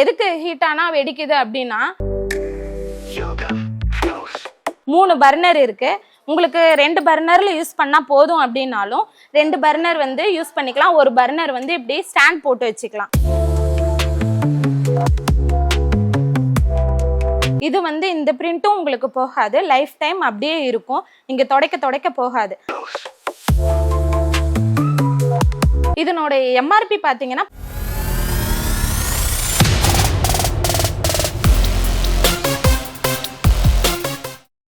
எதுக்கு ஹீட் ஆனா வெடிக்குது அப்படின்னா மூணு பர்னர் இருக்கு. உங்களுக்கு ரெண்டு பர்னர்ல யூஸ் பண்ணா போதும் அப்படின்னாலும் ரெண்டு பர்னர் வந்து யூஸ் பண்ணிக்கலாம். ஒரு பர்னர் வந்து இப்படி ஸ்டாண்ட் போட்டு வச்சுக்கலாம். இது வந்து இந்த பிரிண்ட்டும் உங்களுக்கு போகாது. லைஃப் டைம் அப்படியே இருக்கும். நீங்க துடைக்க துடைக்க போகாது. இதனோட எம்ஆர்பி பாத்தீங்கன்னா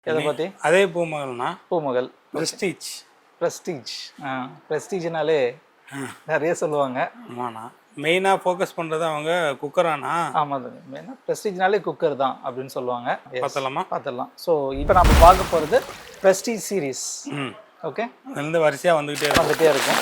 எதை பற்றி அதே பூமகள்னா பூமகள். பிரஸ்டீஜ் ப்ரெஸ்டீஜ் ப்ரெஸ்டீஜ்னாலே நிறைய சொல்லுவாங்க. ஆமாண்ணா. மெயினாக ஃபோக்கஸ் பண்ணுறது அவங்க குக்கரானா ஆமாம். மெயினாக ப்ரெஸ்டீஜ்னாலே குக்கர் தான் அப்படின்னு சொல்லுவாங்க. பார்த்தலாமா பார்த்துடலாம் ஸோ இப்போ நம்ம பார்க்க போகிறது ப்ரெஸ்டீஜ் சீரீஸ் ஓகே அதுலேருந்து வரிசையாக வந்துக்கிட்டே வந்துட்டே இருக்கும்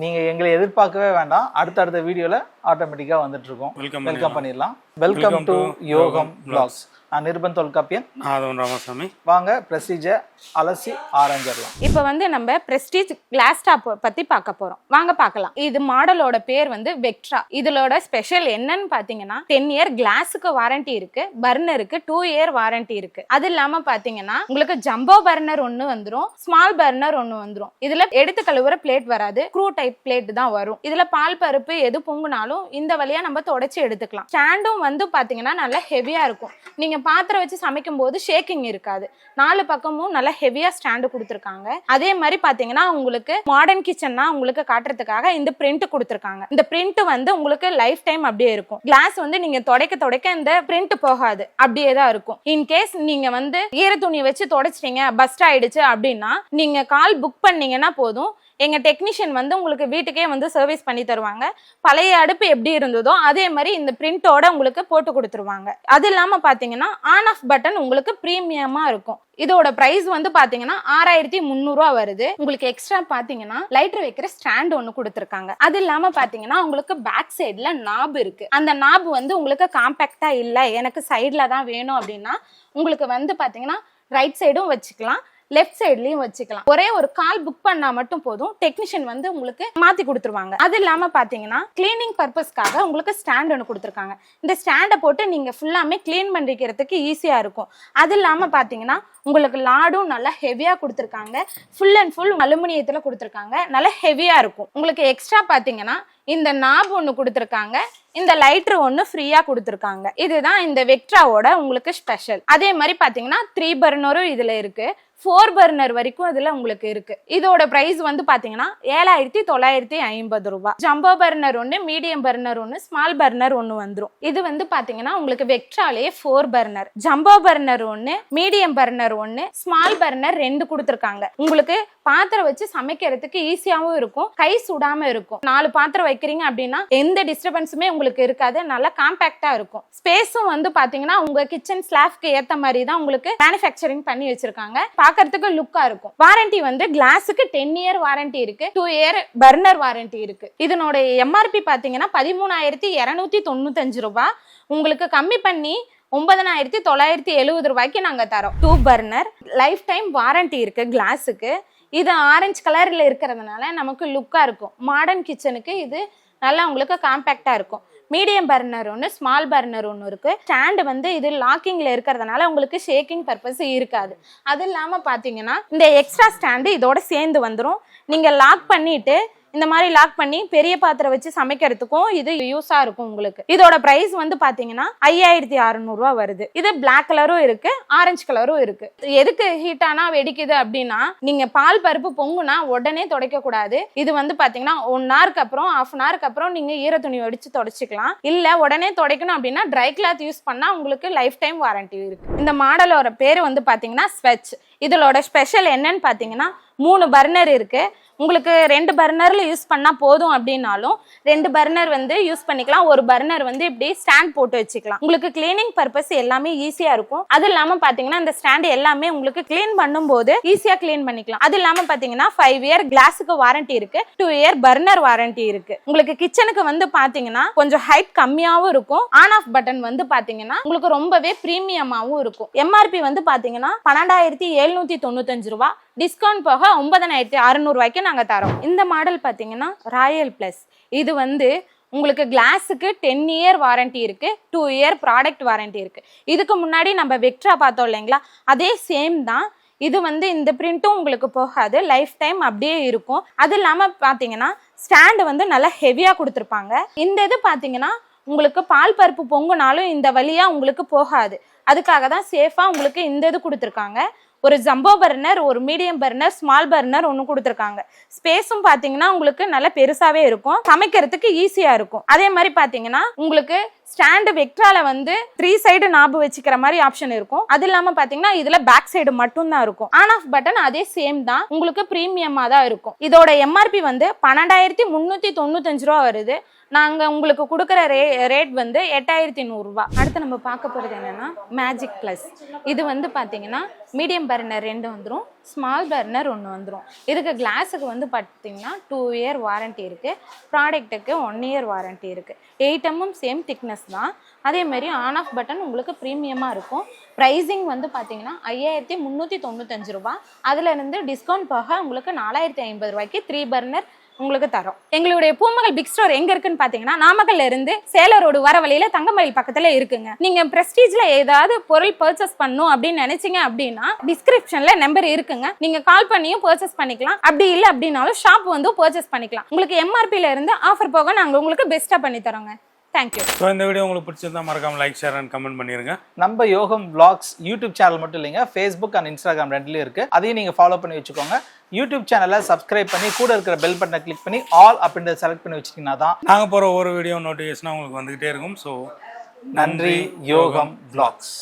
நீங்கள் எங்களை எதிர்பார்க்கவே வேண்டாம். அடுத்தடுத்த வீடியோவில் ஆட்டோமேட்டிக்காக வந்துட்டு இருக்கோம். Welcome வெல்கம் பண்ணிடலாம். வெல்கம் டு யோகம் பிளாக்ஸ் நான் நிருபன் தொல்காப்பியன். நான் ராமசாமி. வாங்க ப்ரெஸ்டீஜை அலசி ஆரம்பிச்சிடலாம் இப்போ வந்து நம்ம பிரஸ்டீஜ் கிளாஸ் டாப் பத்தி பார்க்க போறோம். வாங்க பார்க்கலாம். இது மாடலோட பேர் வந்து வெக்ட்ரா இதோட ஸ்பெஷல் என்னன்னு பாத்தீங்கன்னா டென் இயர் கிளாஸுக்கு வாரண்டி இருக்கு பர்னருக்கு டூ இயர் வாரண்டி இருக்கு. அது இல்லாம பாத்தீங்கன்னா உங்களுக்கு ஜம்போ பர்னர் ஒன்னு வந்துரும் ஸ்மால் பர்னர் ஒன்னு வந்துரும். இதுல எடுத்து கழுவுற பிளேட் வராது க்ரூ டைப் பிளேட் தான் வரும். இதுல பால் பருப்பு எது பொங்குனாலும் இந்த வழியா நம்ம தொடச்சி எடுத்துக்கலாம். ஸ்டாண்டும் வந்து பார்த்தீங்கன்னா நல்லா ஹெவியாக இருக்கும். நீங்கள் பாத்திரம் வச்சு சமைக்கும் போது ஷேக்கிங் இருக்காது. நாலு பக்கமும் நல்லா ஹெவியாக ஸ்டாண்டு கொடுத்துருக்காங்க. அதே மாதிரி பார்த்தீங்கன்னா உங்களுக்கு மாடர்ன் கிச்சன்னா உங்களுக்கு காட்டுறதுக்காக இந்த பிரிண்ட் கொடுத்துருக்காங்க. இந்த பிரிண்ட் வந்து உங்களுக்கு லைஃப் டைம் அப்படியே இருக்கும். கிளாஸ் வந்து நீங்கள் துடைக்க துடைக்க இந்த பிரிண்ட் போகாது. அப்படியே தான் இருக்கும். இன்கேஸ் நீங்கள் வந்து ஈர துணி வச்சு தொடச்சிட்டீங்க பஸ்ட் ஆயிடுச்சு அப்படின்னா நீங்கள் கால் புக் பண்ணீங்கன்னா போதும். எங்கள் டெக்னீஷியன் வந்து உங்களுக்கு வீட்டுக்கே வந்து சர்வீஸ் பண்ணி தருவாங்க. பழைய அடுப்பு எப்படி இருந்ததோ அதே மாதிரி இந்த பிரிண்டோட உங்களுக்கு போட்டு கொடுத்துருவாங்க. அது இல்லாமல் பார்த்தீங்கன்னா ஆன் ஆஃப் பட்டன் உங்களுக்கு ப்ரீமியமாக இருக்கும். இதோட ப்ரைஸ் வந்து பார்த்தீங்கன்னா ஆறாயிரத்தி முந்நூறுரூவா வருது. உங்களுக்கு எக்ஸ்ட்ரா பார்த்தீங்கன்னா லைட்டர் வைக்கிற ஸ்டாண்ட் ஒன்று கொடுத்துருக்காங்க. அது இல்லாமல் பார்த்தீங்கன்னா உங்களுக்கு பேக் சைடில் நாப் இருக்குது அந்த நாப் வந்து உங்களுக்கு காம்பேக்டாக இல்லை எனக்கு சைடில் தான் வேணும் அப்படின்னா உங்களுக்கு வந்து பார்த்தீங்கன்னா ரைட் சைடும் வச்சுக்கலாம். லெஃப்ட் சைட்லயும் வச்சுக்கலாம். ஒரே ஒரு கால் புக் பண்ணா மட்டும் போதும். டெக்னீஷியன் வந்து உங்களுக்கு மாத்தி கொடுத்துருவாங்க. அது இல்லாம பாத்தீங்கன்னா கிளீனிங் பர்பஸ்க்காக உங்களுக்கு ஸ்டாண்ட் ஒன்று கொடுத்துருக்காங்க. இந்த ஸ்டாண்டை போட்டு நீங்க ஃபுல்லாமே க்ளீன் பண்ணிக்கிறதுக்கு ஈஸியா இருக்கும். அது இல்லாம பாத்தீங்கன்னா உங்களுக்கு லாடும் நல்லா ஹெவியா கொடுத்துருக்காங்க. ஃபுல் அண்ட் ஃபுல் அலுமினியத்துல கொடுத்துருக்காங்க. நல்லா ஹெவியா இருக்கும். உங்களுக்கு எக்ஸ்ட்ரா பாத்தீங்கன்னா இந்த நாப் ஒன்று கொடுத்துருக்காங்க. இந்த லைட்ரு ஒன்று ஃப்ரீயாக கொடுத்துருக்காங்க. இதுதான் இந்த வெக்ட்ராவோட உங்களுக்கு ஸ்பெஷல் அதே மாதிரி பார்த்தீங்கன்னா த்ரீ பர்னரும் இதில் இருக்குது ஃபோர் பர்னர் வரைக்கும் இதில் உங்களுக்கு இருக்கு. இதோட ப்ரைஸ் வந்து பார்த்தீங்கன்னா ஏழாயிரத்தி தொள்ளாயிரத்தி ஐம்பது ரூபா. ஜம்போ பர்னர் ஒன்று மீடியம் பர்னர் ஒன்று ஸ்மால் பர்னர் ஒன்று வந்துடும் இது வந்து பார்த்தீங்கன்னா உங்களுக்கு வெக்ட்ராலேயே ஃபோர் பர்னர் ஜம்போ பர்னர் ஒன்று மீடியம் பர்னர் ஒன்று ஸ்மால் பர்னர் ரெண்டு கொடுத்துருக்காங்க. உங்களுக்கு பாத்திரம் வச்சு சமைக்கிறதுக்கு ஈஸியாகவும் இருக்கும். கை சுடாமல் இருக்கும். நாலு பாத்திரம் வைக்கிறீங்க அப்படின்னா எந்த டிஸ்டர்பன்ஸுமே உங்களுக்கு இருக்காது. நல்லா காம்பேக்டா இருக்கும். ஸ்பேஸும் வந்து பாத்தீங்கன்னா உங்க கிச்சன் ஸ்லாப்க்கு ஏத்த மாதிரி தான் உங்களுக்கு மேனுஃபேக்சரிங் பண்ணி வச்சிருக்காங்க. பார்க்கறதுக்கு லுக்கா இருக்கும். வாரண்டி வந்து கிளாஸுக்கு டென் இயர் வாரண்டி இருக்கு. டூ இயர் பர்னர் வாரண்டி இருக்கு. இதனோட எம்ஆர்பி பாத்தீங்கன்னா பதிமூணாயிரத்தி இருநூத்தி தொண்ணூத்தஞ்சு ரூபாய் உங்களுக்கு கம்மி பண்ணி ஒன்பதனாயிரத்தி தொள்ளாயிரத்தி எழுபது ரூபாய்க்கு நாங்க தரோம். Two burner lifetime warranty இருக்கு கிளாஸுக்கு இது ஆரஞ்சு கலர்ல இருக்கிறதுனால நமக்கு லுக்கா இருக்கும். மாடர்ன் கிச்சனுக்கு இது நல்லா உங்களுக்கு காம்பேக்டா இருக்கும். மீடியம் பர்னர் ஒன்று ஸ்மால் பர்னர் ஒன்று இருக்குது ஸ்டாண்டு வந்து இது லாக்கிங்கில் இருக்கிறதுனால உங்களுக்கு ஷேக்கிங் பர்பஸ் இருக்காது. அது இல்லாமல் பார்த்தீங்கன்னா இந்த எக்ஸ்ட்ரா ஸ்டாண்டு இதோட சேர்ந்து வந்துடும் நீங்கள் லாக் பண்ணிவிட்டு இந்த மாதிரி லாக் பண்ணி பெரிய பாத்திரம் வச்சு சமைக்கிறதுக்கும் இது யூஸா இருக்கும் உங்களுக்கு. இதோட பிரைஸ் வந்து பாத்தீங்கன்னா ஐயாயிரத்தி அறுநூறுவா வருது. இது பிளாக் கலரும் இருக்கு ஆரஞ்சு கலரும் இருக்கு. எதுக்கு ஹீட் ஆனா வெடிக்குது அப்படின்னா நீங்க பால் பருப்பு பொங்குனா உடனே துடைக்க கூடாது. இது வந்து பாத்தீங்கன்னா ஒன் ஹவருக்கு அப்புறம் ஹாஃப் அன் ஹவருக்கு அப்புறம் நீங்க ஈர துணி வடிச்சு தொடச்சிக்கலாம். இல்ல உடனே துடைக்கணும் அப்படின்னா ட்ரை கிளாத் யூஸ் பண்ணா உங்களுக்கு லைஃப் டைம் வாரண்டி இருக்கு. இந்த மாடலோட பேர் வந்து பாத்தீங்கன்னா ஸ்வெச் இதோட ஸ்பெஷல் என்னன்னு பாத்தீங்கன்னா மூணு பர்னர் இருக்கு. உங்களுக்கு ரெண்டு பர்னர்ல யூஸ் பண்ணா போதும் அப்படின்னாலும் ரெண்டு பர்னர் வந்து யூஸ் பண்ணிக்கலாம். ஒரு பர்னர் வந்து இப்படி ஸ்டாண்ட் போட்டு வச்சுக்கலாம். உங்களுக்கு கிளீனிங் பர்பஸ் எல்லாமே ஈஸியா இருக்கும். அது இல்லாம பாத்தீங்கன்னா இந்த ஸ்டாண்ட் எல்லாமே உங்களுக்கு க்ளீன் பண்ணும்போது ஈஸியா க்ளீன் பண்ணிக்கலாம். அது இல்லாம பாத்தீங்கன்னா ஃபைவ் இயர் கிளாஸுக்கு வாரண்டி இருக்கு. டூ இயர் பர்னர் வாரண்டி இருக்கு. உங்களுக்கு கிச்சனுக்கு வந்து பாத்தீங்கன்னா கொஞ்சம் ஹைட் கம்மியாவும் இருக்கும். ஆன் ஆஃப் பட்டன் வந்து பாத்தீங்கன்னா உங்களுக்கு ரொம்பவே ப்ரீமியமாகவும் இருக்கும். எம்ஆர்பி வந்து பாத்தீங்கன்னா பன்னெண்டாயிரத்தி எழுநூத்தி தொண்ணூத்தஞ்சு ரூபா. டிஸ்கவுண்ட் போக ஒன்பதனாயிரத்தி அறுநூறு நாங்கள் தரோம். இந்த மாடல் பார்த்தீங்கன்னா ராயல் ப்ளஸ் இது வந்து உங்களுக்கு கிளாஸுக்கு டென் இயர் வாரண்டி இருக்குது டூ இயர் ப்ராடக்ட் வாரண்டி இருக்குது இதுக்கு முன்னாடி நம்ம வெக்ட்ரா பார்த்தோம் இல்லைங்களா? அதே சேம் தான். இது வந்து இந்த பிரிண்ட்டும் உங்களுக்கு போகாது லைஃப் டைம் அப்படியே இருக்கும். அது இல்லாமல் பார்த்தீங்கன்னா ஸ்டாண்டு வந்து நல்லா ஹெவியாக கொடுத்துருப்பாங்க. இந்த இது பார்த்தீங்கன்னா உங்களுக்கு பால் பருப்பு பொங்குனாலும் இந்த வழியாக உங்களுக்கு போகாது. அதுக்காக தான் சேஃபாக உங்களுக்கு இந்த இது கொடுத்துருக்காங்க. ஒரு ஜம்போ பர்னர் ஒரு மீடியம் பர்னர் ஸ்மால் பர்னர் ஒன்று கொடுத்துருக்காங்க. ஸ்பேஸும் பார்த்தீங்கன்னா உங்களுக்கு நல்ல பெருசாகவே இருக்கும். சமைக்கிறதுக்கு ஈஸியாக இருக்கும். அதே மாதிரி பார்த்தீங்கன்னா உங்களுக்கு ஸ்டாண்டு வெக்ட்ரால வந்து த்ரீ சைடு நாபு வச்சுக்கிற மாதிரி ஆப்ஷன் இருக்கும். அது இல்லாம பாத்தீங்கன்னா இதுல பேக் சைடு மட்டும் தான் இருக்கும். ஆன் ஆஃப் பட்டன் அதே சேம் தான். உங்களுக்கு பிரீமியமா தான் இருக்கும். இதோட எம்ஆர்பி வந்து பன்னெண்டாயிரத்தி முந்நூற்றி தொண்ணூத்தஞ்சு ரூபா வருது. நாங்க உங்களுக்கு கொடுக்குற ரே ரேட் வந்து எட்டாயிரத்தி நூறுரூவா அடுத்து நம்ம பார்க்க போறது என்னன்னா மேஜிக் ப்ளஸ் இது வந்து பாத்தீங்கன்னா மீடியம் பர்னர் ரெண்டு வந்துடும் ஸ்மால் பர்னர் ஒன்று வந்துடும் இதுக்கு கிளாஸுக்கு வந்து பார்த்தீங்கன்னா டூ இயர் வாரண்டி இருக்குது ப்ராடக்ட்டுக்கு ஒன் இயர் வாரண்டி இருக்குது எயிட் எம்எம் சேம் திக்னஸ் தான். அதே மாதிரி ஆன் ஆஃப் பட்டன் உங்களுக்கு ப்ரீமியமாக இருக்கும். ப்ரைஸிங் வந்து பார்த்தீங்கன்னா ஐயாயிரத்தி முந்நூற்றி தொண்ணூத்தஞ்சு ரூபா அதுலேருந்து டிஸ்கவுண்ட் போக உங்களுக்கு நாலாயிரத்தி ஐம்பது ரூபாய்க்கு த்ரீ பர்னர் உங்களுக்கு தரோம். எங்களுடைய பூமகள் பிக் ஸ்டோர் எங்க இருக்குன்னு பாத்தீங்கன்னா நாமக்கல்ல இருந்து சேலரோடு ரோடு வர வழியில தங்கமயில் பக்கத்துல இருக்குங்க. நீங்க பிரஸ்டீஜ்ல ஏதாவது பொருள் பர்ச்சேஸ் பண்ணும் அப்படின்னு நினைச்சீங்க அப்படின்னா டிஸ்கிரிப்ஷன்ல நம்பர் இருக்குங்க. நீங்க கால் பண்ணியும் பர்ச்சேஸ் பண்ணிக்கலாம். அப்படி இல்ல அப்படின்னாலும் ஷாப் வந்து பர்ச்சேஸ் பண்ணிக்கலாம். உங்களுக்கு எம்ஆர்பியில இருந்து ஆஃபர் போக நாங்க உங்களுக்கு பெஸ்டா பண்ணி தரோங்க தேங்க்யூ ஸோ இந்த வீடியோ உங்களுக்கு பிடிச்சிருந்தா மறக்காம லைக் ஷேர் அண்ட் கமெண்ட் பண்ணிருங்க. நம்ம யோகம் vlogs யூடியூப் சேனல் மட்டும் இல்லைங்க ஃபேஸ்புக் அண்ட் இன்ஸ்டாகிராம் ரெண்டுலேயும் இருக்கு. அதையும் நீங்கள் ஃபாலோ பண்ணி வச்சுக்கோங்க. யூடியூப் சேனலை சப்ஸ்கிரைப் பண்ணி கூட இருக்கிற பெல் பட்டனை கிளிக் பண்ணி ஆல் அப்படின்றத செலக்ட் பண்ணி வச்சிட்டிங்கன்னா தான் நாங்கள் போகிற ஒவ்வொரு வீடியோ நோட்டிஃபிகேஷனாக உங்களுக்கு வந்துகிட்டே இருக்கும். ஸோ நன்றி யோகம் vlogs.